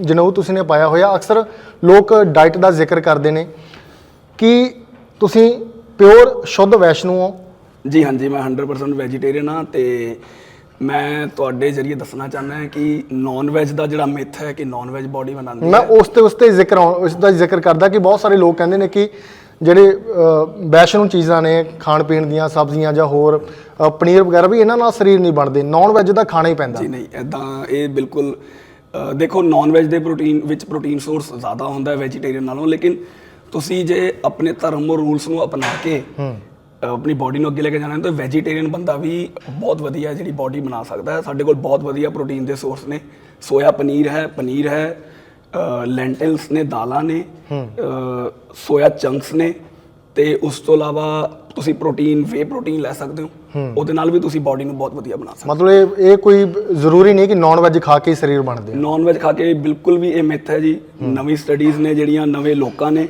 ਜਨੇਊ ਤੁਸੀਂ ਨੇ ਪਾਇਆ ਹੋਇਆ ਅਕਸਰ ਲੋਕ ਡਾਈਟ ਦਾ ਜ਼ਿਕਰ ਕਰਦੇ ਨੇ ਕਿ ਤੁਸੀਂ ਪਿਓਰ ਸ਼ੁੱਧ ਵੈਸ਼ਨੂ ਹੋ। ਜੀ ਹਾਂਜੀ ਮੈਂ 100% ਵੈਜੀਟੇਰੀਅਨ ਹਾਂ ਤੇ ਮੈਂ ਤੁਹਾਡੇ ਜ਼ਰੀਏ ਦੱਸਣਾ ਚਾਹੁੰਦਾ ਹਾਂ ਕਿ ਨਾਨ ਵੈਜ ਦਾ ਜਿਹੜਾ ਮਿਥ ਹੈ ਕਿ ਨਾਨ ਵੈਜ ਬਾਡੀ ਬਣਾਉਂਦੀ ਮੈਂ ਹੈ। ਉਸ ਤੇ ਉਸ ਤੇ ਜ਼ਿਕਰ ਉਸ ਦਾ ਜ਼ਿਕਰ ਕਰਦਾ ਕਿ ਬਹੁਤ ਸਾਰੇ ਲੋਕ ਕਹਿੰਦੇ ਨੇ ਕਿ ਜਿਹੜੇ ਅ, ਵੈਸ਼ਨੂ ਚੀਜ਼ਾਂ ਨੇ ਖਾਣ ਪੀਣ ਦੀਆਂ ਸਬਜ਼ੀਆਂ ਜਾਂ ਹੋਰ ਅ, ਪਨੀਰ ਵਗੈਰਾ ਵੀ ਇਹਨਾਂ ਨਾਲ ਸਰੀਰ ਨਹੀਂ ਬਣਦੇ ਨਾਨ ਵੈਜ ਦਾ ਖਾਣਾ ਹੀ ਪੈਂਦਾ। ਜੀ ਨਹੀਂ ਐਦਾਂ ਇਹ ਬਿਲਕੁਲ ਦੇਖੋ ਨਾਨ ਵੈਜ ਦੇ ਪ੍ਰੋਟੀਨ ਵਿੱਚ ਪ੍ਰੋਟੀਨ ਸੋਰਸ ਜ਼ਿਆਦਾ ਹੁੰਦਾ ਹੈ ਵੈਜੀਟੇਰੀਅਨ ਨਾਲੋਂ ਲੇਕਿਨ ਤੁਸੀਂ ਜੇ ਆਪਣੇ ਧਰਮ ਰੂਲਸ ਨੂੰ ਅਪਣਾ ਕੇ ਆਪਣੀ ਬਾਡੀ ਨੂੰ ਅੱਗੇ ਲੈ ਕੇ ਜਾਣਾ ਹੈ ਤਾਂ ਵੈਜੀਟੇਰੀਅਨ ਬੰਦਾ ਵੀ ਬਹੁਤ ਵਧੀਆ ਜਿਹੜੀ ਬਾਡੀ ਬਣਾ ਸਕਦਾ ਹੈ। ਸਾਡੇ ਕੋਲ ਬਹੁਤ ਵਧੀਆ ਪ੍ਰੋਟੀਨ ਦੇ ਸੋਰਸ ਨੇ। ਸੋਇਆ ਪਨੀਰ ਹੈ ਪਨੀਰ ਹੈ ਲੈਂਟਿਲਸ ਨੇ ਦਾਲਾਂ ਨੇ ਸੋਇਆ ਚੰਕਸ ਨੇ। ਤੇ ਉਸ ਤੋਂ ਇਲਾਵਾ ਤੁਸੀਂ ਪ੍ਰੋਟੀਨ ਵੇ ਪ੍ਰੋਟੀਨ ਲੈ ਸਕਦੇ ਹੋ। ਉਹਦੇ ਨਾਲ ਵੀ ਤੁਸੀਂ ਬਾਡੀ ਨੂੰ ਬਹੁਤ ਵਧੀਆ ਬਣਾ ਸਕਦੇ ਹੋ। ਮਤਲਬ ਇਹ ਇਹ ਕੋਈ ਜ਼ਰੂਰੀ ਨਹੀਂ ਕਿ ਨਾਨ ਵੈਜ ਖਾ ਕੇ ਹੀ ਸਰੀਰ ਬਣਦੇ ਆ। ਨਾਨ ਵੈਜ ਖਾ ਕੇ ਬਿਲਕੁਲ ਵੀ ਇਹ ਮਿੱਥ ਹੈ ਜੀ। ਨਵੀਂ ਸਟੱਡੀਜ਼ ਨੇ ਜਿਹੜੀਆਂ ਨਵੇਂ ਲੋਕਾਂ ਨੇ